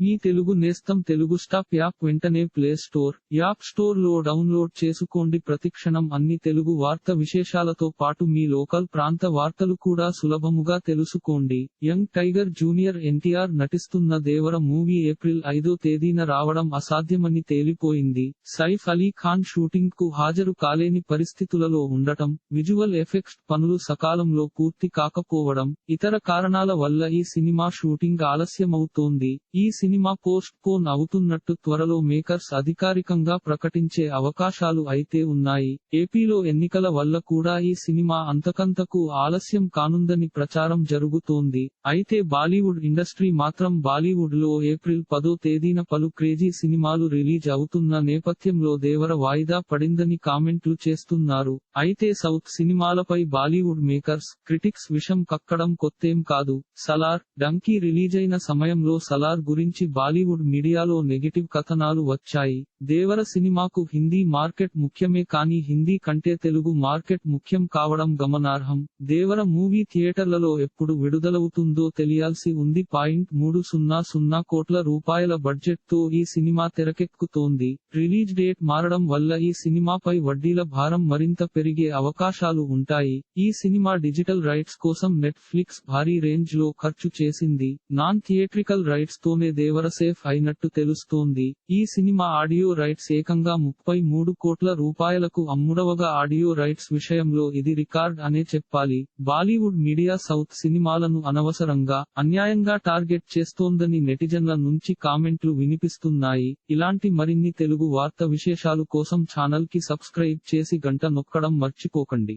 మీ తెలుగు నేస్తం Telugu stop app వెంటనే play store app స్టోర్లో డౌన్లోడ్ చేసుకోండి. ప్రతిక్షణం అన్ని తెలుగు వార్త విశేషాలతో పాటు మీ లోకల్ ప్రాంత వార్తలు కూడా సులభముగా తెలుసుకోండి. యంగ్ టైగర్ జూనియర్ ఎన్టీఆర్ నటిస్తున్న దేవర మూవీ ఏప్రిల్ ఐదో తేదీన రావడం అసాధ్యమని తేలిపోయింది. సైఫ్ అలీ ఖాన్ షూటింగ్కు హాజరు కాలేని పరిస్థితులలో ఉండటం విజువల్ ఎఫెక్ట్స్ పనులు సకాలంలో పూర్తి కాకపోవడం ఇతర కారణాల వల్ల ఈ సినిమా షూటింగ్ ఆలస్యమవుతోంది. ఈ సినిమా పోస్ట్ పోన్ అవుతున్నట్టు త్వరలో మేకర్స్ అధికారికంగా ప్రకటించే అవకాశాలు అయితే ఉన్నాయి. ఏపీలో ఎన్నికల వల్ల కూడా ఈ సినిమా అంతకంతకు ఆలస్యం కానుందని ప్రచారం జరుగుతోంది. అయితే బాలీవుడ్ ఇండస్ట్రీ మాత్రం బాలీవుడ్లో ఏప్రిల్ పదో తేదీన పలు క్రేజీ సినిమాలు రిలీజ్ అవుతున్న నేపథ్యంలో దేవర వాయిదా పడిందని కామెంట్లు చేస్తున్నారు. అయితే సౌత్ సినిమాలపై బాలీవుడ్ మేకర్స్ క్రిటిక్స్ విషం కక్కడం కొత్తేం కాదు. సలార్ డంకీ రిలీజైన సమయంలో సలార్ గురించి బాలీవుడ్ మీడియాలో నెగిటివ్ కథనాలు వచ్చాయి. దేవర సినిమాకు హిందీ మార్కెట్ ముఖ్యమే కానీ హిందీ కంటే తెలుగు మార్కెట్ ముఖ్యం కావడం గమనార్హం. దేవర మూవీ థియేటర్లలో ఎప్పుడు విడుదలవుతుందో తెలియాల్సి ఉంది. పాయింట్ మూడు సున్నా సున్నా కోట్ల రూపాయల బడ్జెట్తో ఈ సినిమా తెరకెక్కుతోంది. రిలీజ్ డేట్ మారడం వల్ల ఈ సినిమాపై వడ్డీల భారం మరింత పెరిగే అవకాశాలు ఉంటాయి. ఈ సినిమా డిజిటల్ రైట్స్ కోసం నెట్ఫ్లిక్స్ భారీ రేంజ్లో ఖర్చు చేసింది. నాన్ థియేట్రికల్ రైట్స్ తోనే దేవర సేఫ్ అయినట్టు తెలుస్తోంది. ఈ సినిమా ఆడియో రైట్స్ ఏకంగా ముప్పై మూడు కోట్ల రూపాయలకు అమ్ముడవగా ఆడియో రైట్స్ విషయంలో ఇది రికార్డ్ అనే చెప్పాలి. బాలీవుడ్ మీడియా సౌత్ సినిమాలను అనవసరంగా అన్యాయంగా టార్గెట్ చేస్తోందని నెటిజన్ల నుంచి కామెంట్లు వినిపిస్తున్నాయి. ఇలాంటి మరిన్ని తెలుగు వార్త విశేషాలు కోసం ఛానల్కి సబ్స్క్రైబ్ చేసి గంట నొక్కడం మర్చిపోకండి.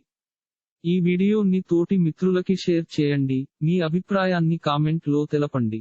ఈ వీడియోని తోటి మిత్రులకి షేర్ చేయండి. మీ అభిప్రాయాన్ని కామెంట్లో తెలపండి.